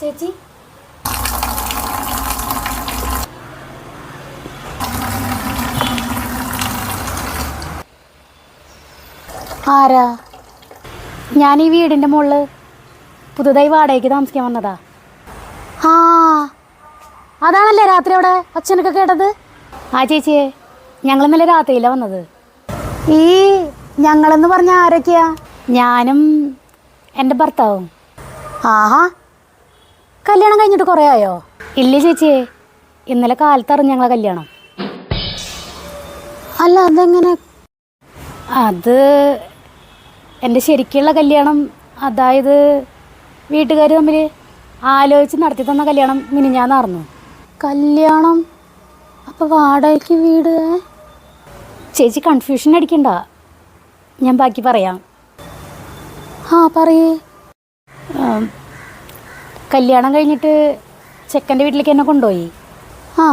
ചേച്ചി? ആരാ? ഞാൻ ഈ വീടിന്റെ മുകളിൽ പുതുതായി വാടകയ്ക്ക് താമസിക്കാൻ വന്നതാ. ആ അതാണല്ലേ രാത്രി അവിടെ അച്ഛനൊക്കെ കേട്ടത്? ആ ചേച്ചിയെ ഞങ്ങൾ ഇന്നലെ രാത്രിയിലാണ് വന്നത്. ഈ ഞങ്ങളെന്ന് പറഞ്ഞ ആരൊക്കെയാ? ഞാനും എന്റെ ഭർത്താവും. ആഹാ കല്യാണം കഴിഞ്ഞിട്ട് കുറേ ആയോ? ഇല്ല ചേച്ചിയെ ഇന്നലെ കാലത്ത് അറിഞ്ഞ ഞങ്ങളെ കല്യാണം. അല്ല അതെങ്ങനെ? അത് എന്റെ ശരിക്കുള്ള കല്യാണം അതായത് വീട്ടുകാർ തമ്മിൽ ആലോചിച്ച് നടത്തി തന്ന കല്യാണം മിനിഞ്ഞാന്നായിരുന്നു കല്യാണം? അപ്പോൾ വാടകയ്ക്ക് വീട് ചേച്ചി കൺഫ്യൂഷൻ അടിക്കണ്ട. ഞാൻ ബാക്കി പറയാം. ആ പറയേ. കല്യാണം കഴിഞ്ഞിട്ട് ചെക്കന്റെ വീട്ടിലേക്ക് എന്നെ കൊണ്ടുപോയി. ആ.